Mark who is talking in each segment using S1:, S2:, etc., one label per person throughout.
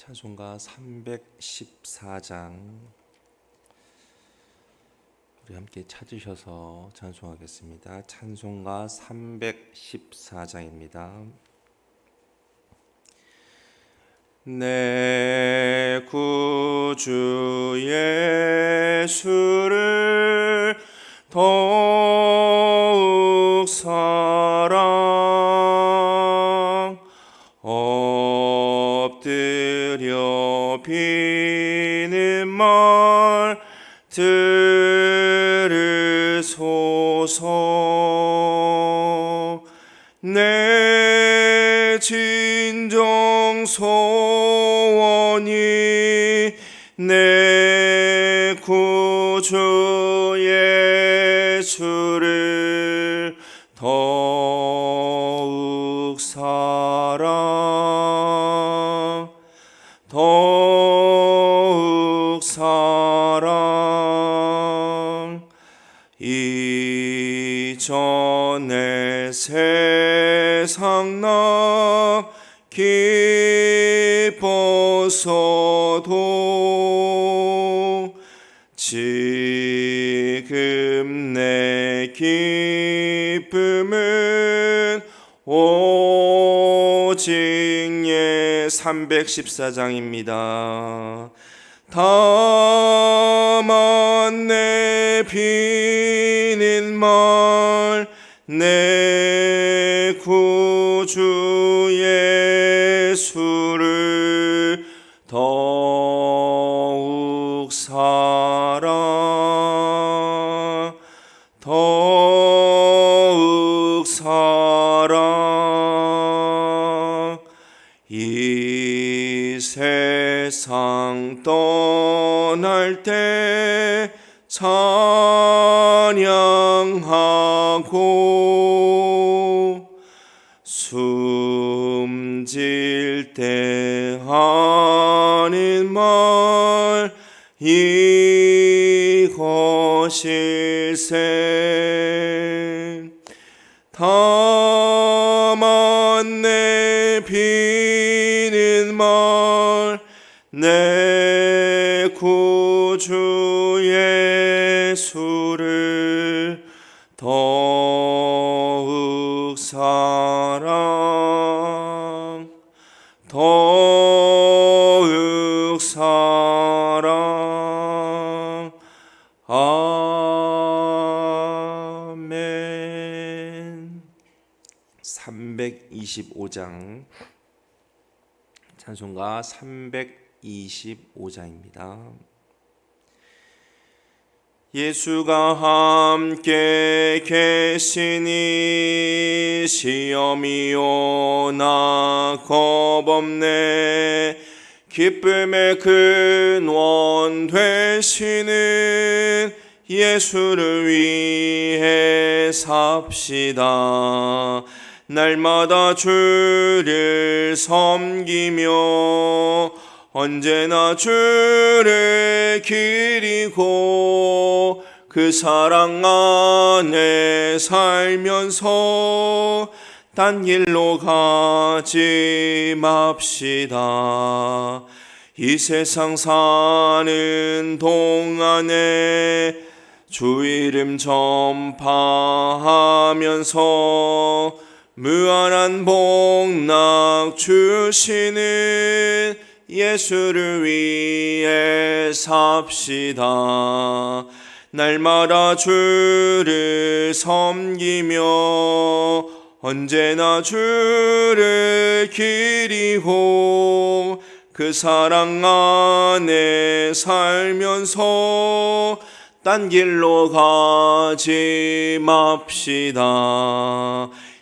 S1: 찬송가 314장 우리 함께 찾으셔서 찬송하겠습니다. 찬송가 314장입니다. 내 구주 예수를 더 들으소서. 내 진정 소원이 내 구주 예수를 세상 나 기뻐서도 지금 내 기쁨은 오직 예 314장입니다. 다만 내 비는 말 내 구주 예수를 더욱 사랑 더욱 사랑. 이 세상 떠날 때찬 말 이것일세? 다만 내 비는 말내 구주 예수를 더욱 사랑 325장. 찬송가 325장입니다. 예수가 함께 계시니 시험이 오나 겁없네. 기쁨의 근원 되시는 예수를 위해 삽시다 날마다 주를 섬기며 언제나 주를 기리고 그 사랑 안에 살면서 딴 길로 가지 맙시다. 이 세상 사는 동안에 주 이름 전파하면서 무한한 복락 주시는 예수를 위해 삽시다. 날마다 주를 섬기며 언제나 주를 기리고 그 사랑 안에 살면서 딴 길로 가지 맙시다.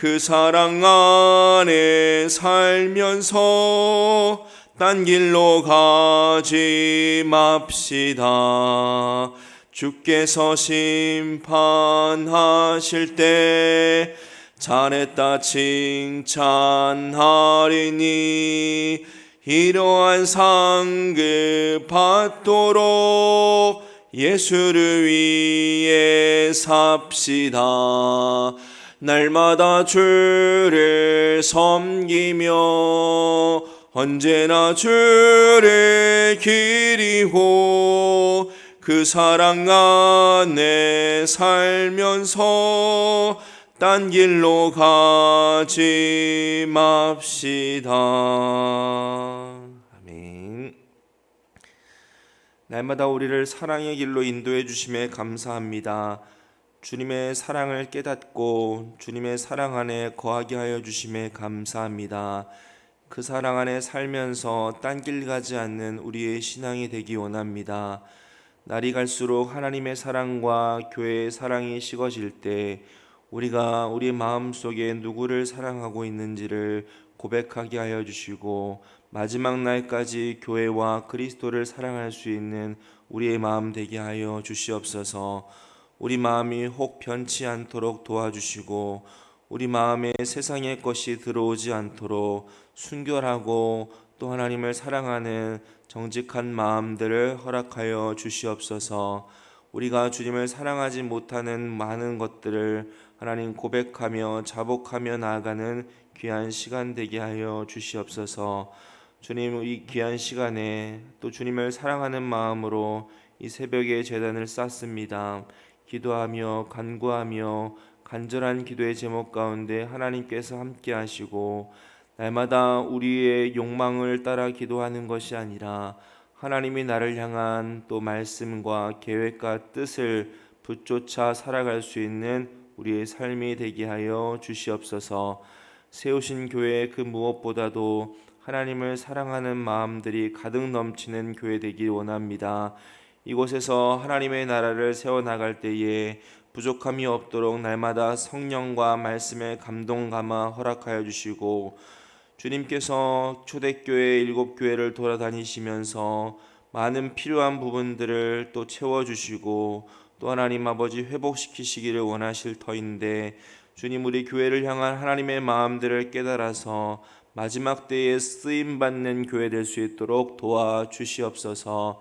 S1: 그 사랑 안에 살면서 딴 길로 가지 맙시다. 주께서 심판하실 때 잘했다 칭찬하리니 이러한 상급 받도록 예수를 위해 삽시다. 날마다 주를 섬기며 언제나 주를 기리고 그 사랑 안에 살면서 딴 길로 가지 맙시다. 아멘. 날마다 우리를 사랑의 길로 인도해 주심에 감사합니다. 주님의 사랑을 깨닫고 주님의 사랑 안에 거하게 하여 주심에 감사합니다. 그 사랑 안에 살면서 딴길 가지 않는 우리의 신앙이 되기 원합니다. 날이 갈수록 하나님의 사랑과 교회의 사랑이 식어질 때 우리가 우리 마음 속에 누구를 사랑하고 있는지를 고백하게 하여 주시고 마지막 날까지 교회와 그리스도를 사랑할 수 있는 우리의 마음 되게 하여 주시옵소서. 우리 마음이 혹 변치 않도록 도와주시고 우리 마음에 세상의 것이 들어오지 않도록 순결하고 또 하나님을 사랑하는 정직한 마음들을 허락하여 주시옵소서. 우리가 주님을 사랑하지 못하는 많은 것들을 하나님 고백하며 자복하며 나아가는 귀한 시간 되게 하여 주시옵소서. 주님 이 귀한 시간에 또 주님을 사랑하는 마음으로 이 새벽에 재단을 쌓습니다. 기도하며 간구하며 간절한 기도의 제목 가운데 하나님께서 함께 하시고 날마다 우리의 욕망을 따라 기도하는 것이 아니라 하나님이 나를 향한 또 말씀과 계획과 뜻을 붙조차 살아갈 수 있는 우리의 삶이 되게 하여 주시옵소서. 세우신 교회 그 무엇보다도 하나님을 사랑하는 마음들이 가득 넘치는 교회 되길 원합니다. 이곳에서 하나님의 나라를 세워 나갈 때에 부족함이 없도록 날마다 성령과 말씀의 감동 감화 허락하여 주시고 주님께서 초대교회 일곱 교회를 돌아다니시면서 많은 필요한 부분들을 또 채워 주시고 또 하나님 아버지 회복시키시기를 원하실 터인데 주님 우리 교회를 향한 하나님의 마음들을 깨달아서 마지막 때에 쓰임 받는 교회 될 수 있도록 도와 주시옵소서.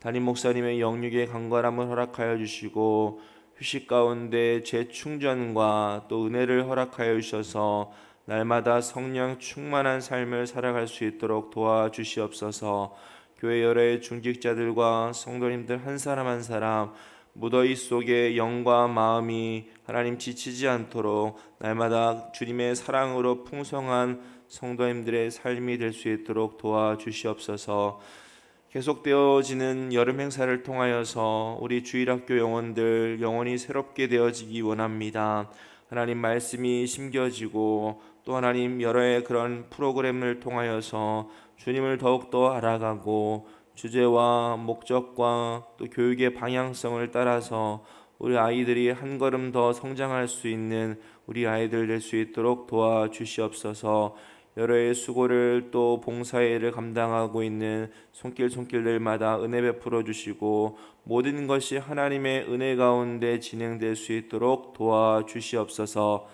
S1: 담임 목사님의 영육의 강건함을 허락하여 주시고 휴식 가운데 재충전과 또 은혜를 허락하여 주셔서 날마다 성령 충만한 삶을 살아갈 수 있도록 도와주시옵소서. 교회 여러 중직자들과 성도님들 한 사람 한 사람 무더위 속에 영과 마음이 하나님 지치지 않도록 날마다 주님의 사랑으로 풍성한 성도님들의 삶이 될 수 있도록 도와주시옵소서. 계속되어지는 여름 행사를 통하여서 우리 주일학교 영혼들 영혼이 새롭게 되어지기 원합니다. 하나님 말씀이 심겨지고 또 하나님 여러의 그런 프로그램을 통하여서 주님을 더욱더 알아가고 주제와 목적과 또 교육의 방향성을 따라서 우리 아이들이 한 걸음 더 성장할 수 있는 우리 아이들 될 수 있도록 도와주시옵소서. 여러의 수고를 또 봉사일을 감당하고 있는 손길 손길들마다 은혜 베풀어 주시고 모든 것이 하나님의 은혜 가운데 진행될 수 있도록 도와주시옵소서.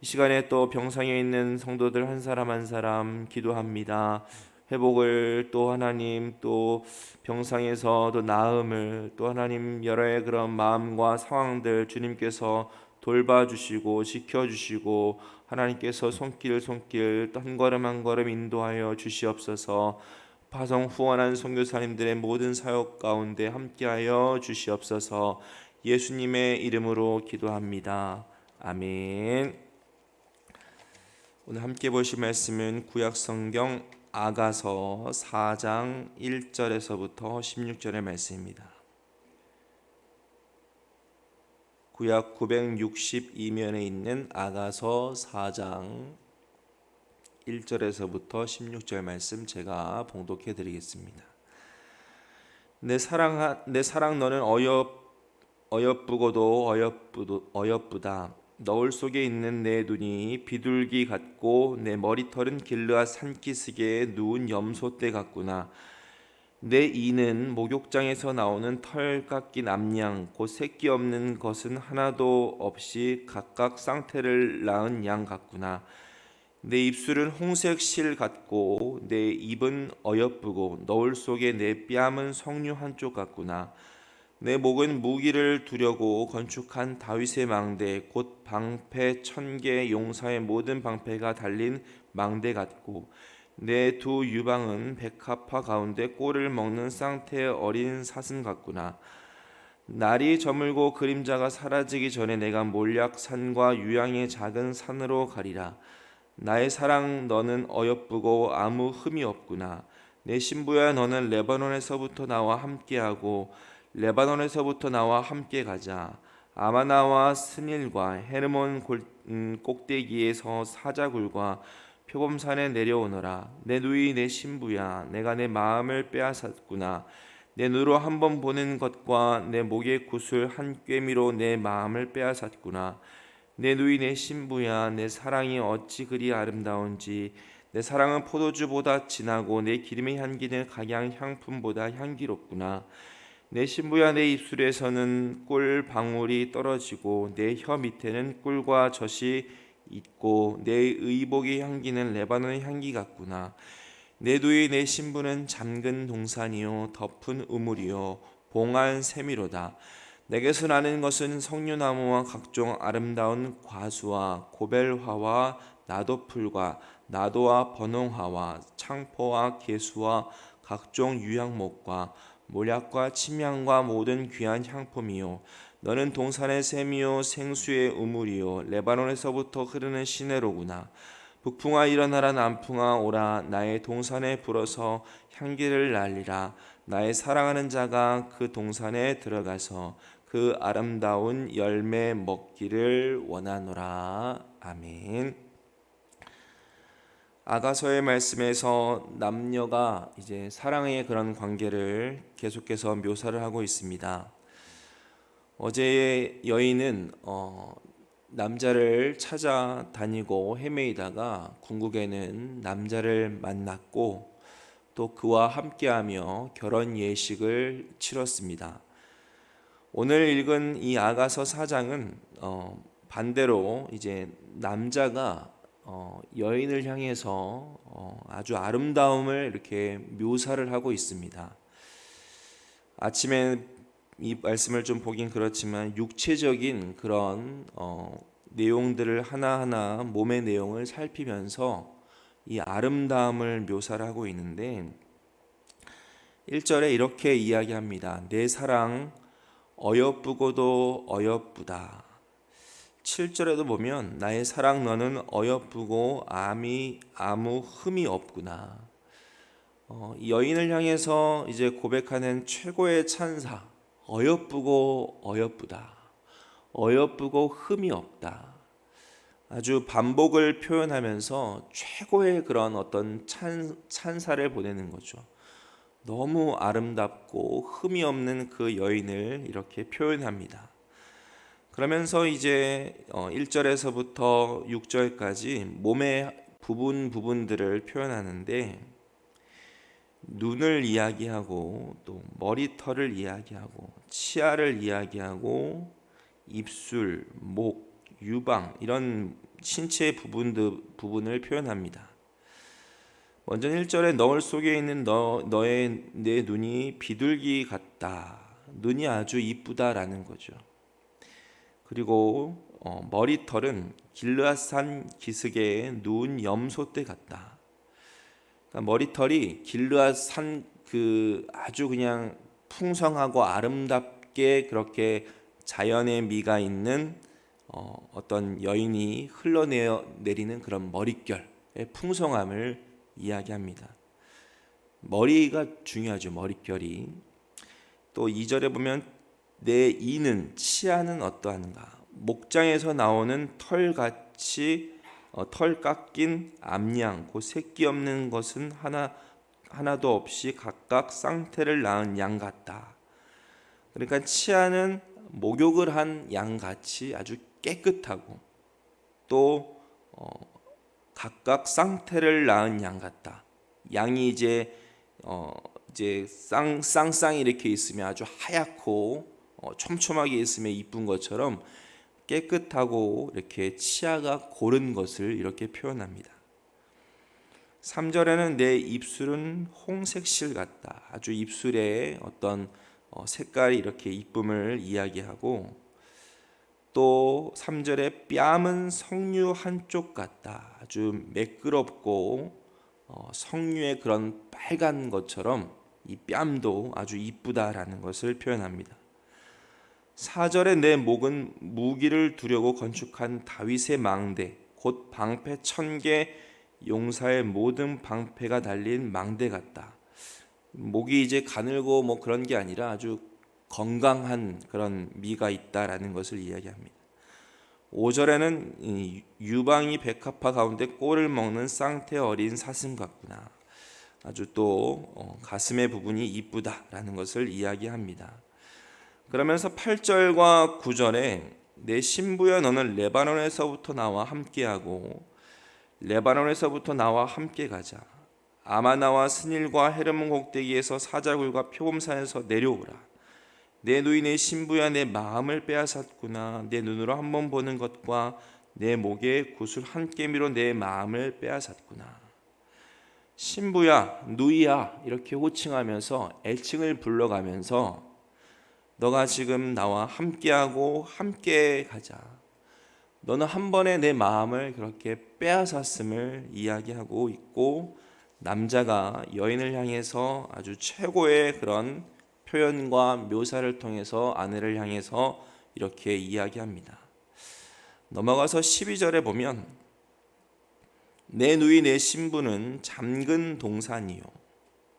S1: 이 시간에 또 병상에 있는 성도들 한 사람 한 사람 기도합니다. 회복을 또 하나님 또 병상에서 또 나음을 또 하나님 여러의 그런 마음과 상황들 주님께서 돌봐주시고 지켜주시고 하나님께서 손길 손길 한 걸음 한 걸음 인도하여 주시옵소서. 파송 후원한 선교사님들의 모든 사역 가운데 함께하여 주시옵소서. 예수님의 이름으로 기도합니다. 아멘. 오늘 함께 보실 말씀은 구약 성경 아가서 4장 1절에서부터 16절의 말씀입니다. 구약 962면에 있는 아가서 4장 1절에서부터 16절 말씀 제가 봉독해 드리겠습니다. 내 사랑 내 사랑 너는 어여 어여쁘고도 어여쁘도 어여쁘다. 너울 속에 있는 내 눈이 비둘기 같고 내 머리털은 길르앗 산기슭에 누운 염소떼 같구나. 내 이는 목욕장에서 나오는 털 깎인 암양 곧 새끼 없는 것은 하나도 없이 각각 쌍태를 낳은 양 같구나. 내 입술은 홍색 실 같고 내 입은 어여쁘고 너울 속에 내 뺨은 석류 한쪽 같구나. 내 목은 무기를 두려고 건축한 다윗의 망대 곧 방패 천개 용사의 모든 방패가 달린 망대 같고 내 두 유방은 백합화 가운데 꼴을 먹는 쌍태의 어린 사슴 같구나. 날이 저물고 그림자가 사라지기 전에 내가 몰약 산과 유양의 작은 산으로 가리라. 나의 사랑 너는 어여쁘고 아무 흠이 없구나. 내 신부야 너는 레바논에서부터 나와 함께하고 레바논에서부터 나와 함께 가자. 아마나와 스닐과 헤르몬 골, 음, 꼭대기에서 사자굴과 표범산에 내려오너라. 내 누이 내 신부야. 내가 내 마음을 빼앗았구나. 내 눈으로 한 번 보는 것과 내 목의 구슬 한 꿰미로 내 마음을 빼앗았구나. 내 누이 내 신부야. 내 사랑이 어찌 그리 아름다운지. 내 사랑은 포도주보다 진하고 내 기름의 향기는 각양 향품보다 향기롭구나. 내 신부야 내 입술에서는 꿀 방울이 떨어지고 내 혀 밑에는 꿀과 젖이 있고 내 의복의 향기는 레바논의 향기 같구나. 내 누이 내 신부는 잠근 동산이요 덮은 우물이요 봉한 세미로다. 내게서 나는 것은 석류나무와 각종 아름다운 과수와 고벨화와 나도풀과 나도와 번홍화와 창포와 개수와 각종 유향목과 몰약과 침향과 모든 귀한 향품이요. 너는 동산의 샘이요 생수의 우물이요. 레바논에서부터 흐르는 시내로구나. 북풍아 일어나라 남풍아 오라. 나의 동산에 불어서 향기를 날리라. 나의 사랑하는 자가 그 동산에 들어가서 그 아름다운 열매 먹기를 원하노라. 아멘. 아가서의 말씀에서 남녀가 이제 사랑의 그런 관계를 계속해서 묘사를 하고 있습니다. 어제의 여인은 어, 남자를 찾아다니고 헤매이다가 궁극에는 남자를 만났고 또 그와 함께하며 결혼 예식을 치렀습니다. 오늘 읽은 이 아가서 4장은 어, 반대로 이제 남자가 어, 여인을 향해서 어, 아주 아름다움을 이렇게 묘사를 하고 있습니다. 아침에 이 말씀을 좀 보긴 그렇지만 육체적인 그런 어, 내용들을 하나하나 몸의 내용을 살피면서 이 아름다움을 묘사를 하고 있는데 1절에 이렇게 이야기합니다. 내 사랑 어여쁘고도 어여쁘다. 7절에도 보면 나의 사랑 너는 어여쁘고 암이 아무 흠이 없구나. 어, 여인을 향해서 이제 고백하는 최고의 찬사 어여쁘고 어여쁘다. 어여쁘고 흠이 없다. 아주 반복을 표현하면서 최고의 그런 어떤 찬, 찬사를 보내는 거죠. 너무 아름답고 흠이 없는 그 여인을 이렇게 표현합니다. 그러면서 이제 1절에서부터 어, 6절까지 몸의 부분 부분들을 표현하는데 눈을 이야기하고 또 머리털을 이야기하고 치아를 이야기하고 입술, 목, 유방 이런 신체 부분들 부분을 표현합니다. 먼저 1절에 너울 속에 있는 너 너의 내 눈이 비둘기 같다. 눈이 아주 이쁘다라는 거죠. 그리고 어, 머리털은 길르앗산 기슭에 누운 염소떼 같다. 그러니까 머리털이 길르앗산 그 아주 그냥 풍성하고 아름답게 그렇게 자연의 미가 있는 어, 어떤 여인이 흘러내리는 그런 머릿결의 풍성함을 이야기합니다. 머리가 중요하죠. 머릿결이. 또 2절에 보면 내 이는 치아는 어떠한가? 목장에서 나오는 털같이 어, 털 깎인 암양, 그 새끼 없는 것은 하나 하나도 없이 각각 쌍태를 낳은 양 같다. 그러니까 치아는 목욕을 한 양 같이 아주 깨끗하고 또 어, 각각 쌍태를 낳은 양 같다. 양이 이제 어, 이제 쌍 쌍쌍이 이렇게 있으면 아주 하얗고 어, 촘촘하게 있으면 이쁜 것처럼 깨끗하고 이렇게 치아가 고른 것을 이렇게 표현합니다. 3절에는 내 입술은 홍색실 같다. 아주 입술에 어떤 어, 색깔이 이렇게 이쁨을 이야기하고 또 3절에 뺨은 석류 한쪽 같다. 아주 매끄럽고 어, 석류의 그런 빨간 것처럼 이 뺨도 아주 이쁘다라는 것을 표현합니다. 4절에 내 목은 무기를 두려고 건축한 다윗의 망대 곧 방패 천개 용사의 모든 방패가 달린 망대 같다. 목이 이제 가늘고 뭐 그런 게 아니라 아주 건강한 그런 미가 있다라는 것을 이야기합니다. 5절에는 이 유방이 백합화 가운데 꼴을 먹는 쌍태 어린 사슴 같구나. 아주 또 어, 가슴의 부분이 이쁘다라는 것을 이야기합니다. 그러면서 8절과 9절에 내 신부야 너는 레바논에서부터 나와 함께하고 레바논에서부터 나와 함께 가자. 아마나와 스닐과 헤르몬 곡대기에서 사자굴과 표범산에서 내려오라. 내 누이의 신부야 내 마음을 빼앗았구나. 내 눈으로 한 번 보는 것과 내 목에 구슬 한 깨미로 내 마음을 빼앗았구나. 신부야, 누이야 이렇게 호칭하면서 애칭을 불러가면서 너가 지금 나와 함께하고 함께 가자. 너는 한 번에 내 마음을 그렇게 빼앗았음을 이야기하고 있고 남자가 여인을 향해서 아주 최고의 그런 표현과 묘사를 통해서 아내를 향해서 이렇게 이야기합니다. 넘어가서 12절에 보면 내 누이 내 신부는 잠근 동산이요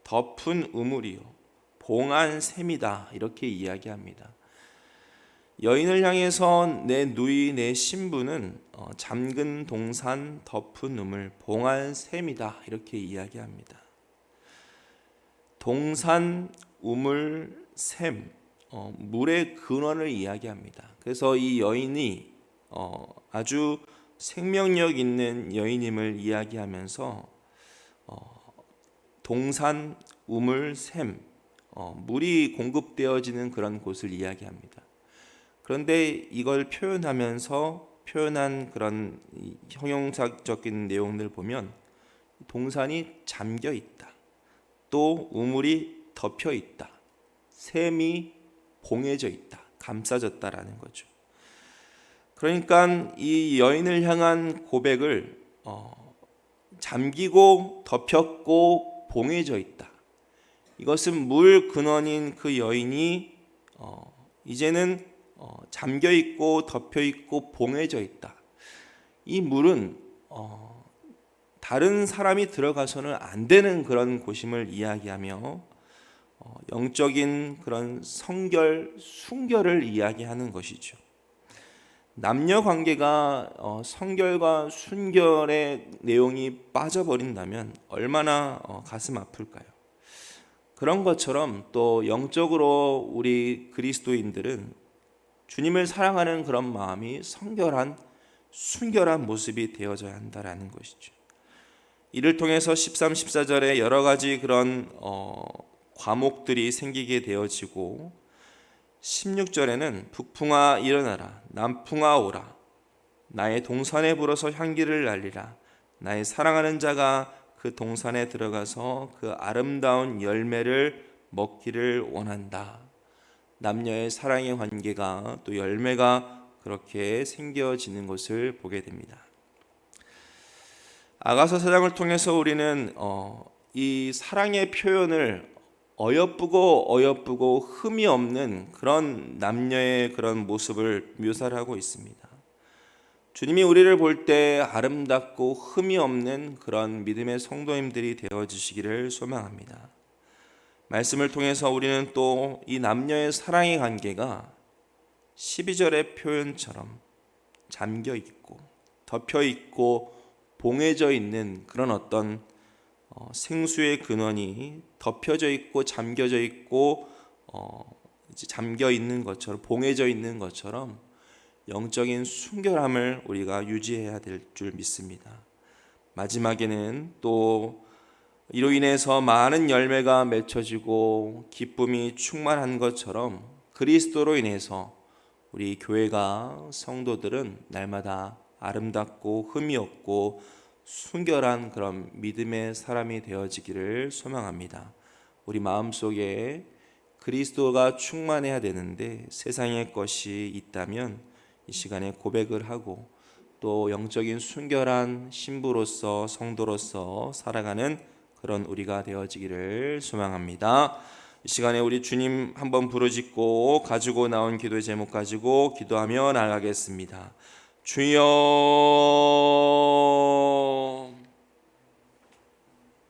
S1: 덮은 우물이요 봉한 샘이다 이렇게 이야기합니다. 여인을 향해서 내 누이 내 신부는 어, 잠근 동산 덮은 우물 봉한 샘이다 이렇게 이야기합니다. 동산 우물 샘 어, 물의 근원을 이야기합니다. 그래서 이 여인이 어, 아주 생명력 있는 여인임을 이야기하면서 어, 동산 우물 샘 어, 물이 공급되어지는 그런 곳을 이야기합니다. 그런데 이걸 표현하면서 표현한 그런 형용사적인 내용들 보면 동산이 잠겨 있다. 또 우물이 덮여 있다. 샘이 봉해져 있다. 감싸졌다라는 거죠. 그러니까 이 여인을 향한 고백을 어, 잠기고 덮였고 봉해져 있다. 이것은 물 근원인 그 여인이 어, 이제는 어, 잠겨 있고 덮여 있고 봉해져 있다. 이 물은 어, 다른 사람이 들어가서는 안 되는 그런 곳임을 이야기하며 어, 영적인 그런 성결, 순결을 이야기하는 것이죠. 남녀 관계가 어, 성결과 순결의 내용이 빠져버린다면 얼마나 어, 가슴 아플까요? 그런 것처럼 또 영적으로 우리 그리스도인들은 주님을 사랑하는 그런 마음이 성결한 순결한 모습이 되어져야 한다라는 것이죠. 이를 통해서 13, 14절에 여러 가지 그런 어, 과목들이 생기게 되어지고 16절에는 북풍아 일어나라 남풍아 오라 나의 동산에 불어서 향기를 날리라 나의 사랑하는 자가 그 동산에 들어가서 그 아름다운 열매를 먹기를 원한다. 남녀의 사랑의 관계가 또 열매가 그렇게 생겨지는 것을 보게 됩니다. 아가서 사장을 통해서 우리는 어, 이 사랑의 표현을 어여쁘고 어여쁘고 흠이 없는 그런 남녀의 그런 모습을 묘사를 하고 있습니다. 주님이 우리를 볼 때 아름답고 흠이 없는 그런 믿음의 성도님들이 되어 주시기를 소망합니다. 말씀을 통해서 우리는 또 이 남녀의 사랑의 관계가 12절의 표현처럼 잠겨 있고 덮여 있고 봉해져 있는 그런 어떤 어, 생수의 근원이 덮여져 있고 잠겨져 있고 어, 잠겨 있는 것처럼 봉해져 있는 것처럼 영적인 순결함을 우리가 유지해야 될 줄 믿습니다. 마지막에는 또 이로 인해서 많은 열매가 맺혀지고 기쁨이 충만한 것처럼 그리스도로 인해서 우리 교회가 성도들은 날마다 아름답고 흠이 없고 순결한 그런 믿음의 사람이 되어지기를 소망합니다. 우리 마음속에 그리스도가 충만해야 되는데 세상의 것이 있다면 이 시간에 고백을 하고 또 영적인 순결한 신부로서 성도로서 살아가는 그런 우리가 되어지기를 소망합니다. 이 시간에 우리 주님 한번 부르짖고 가지고 나온 기도의 제목 가지고 기도하며 나가겠습니다. 주여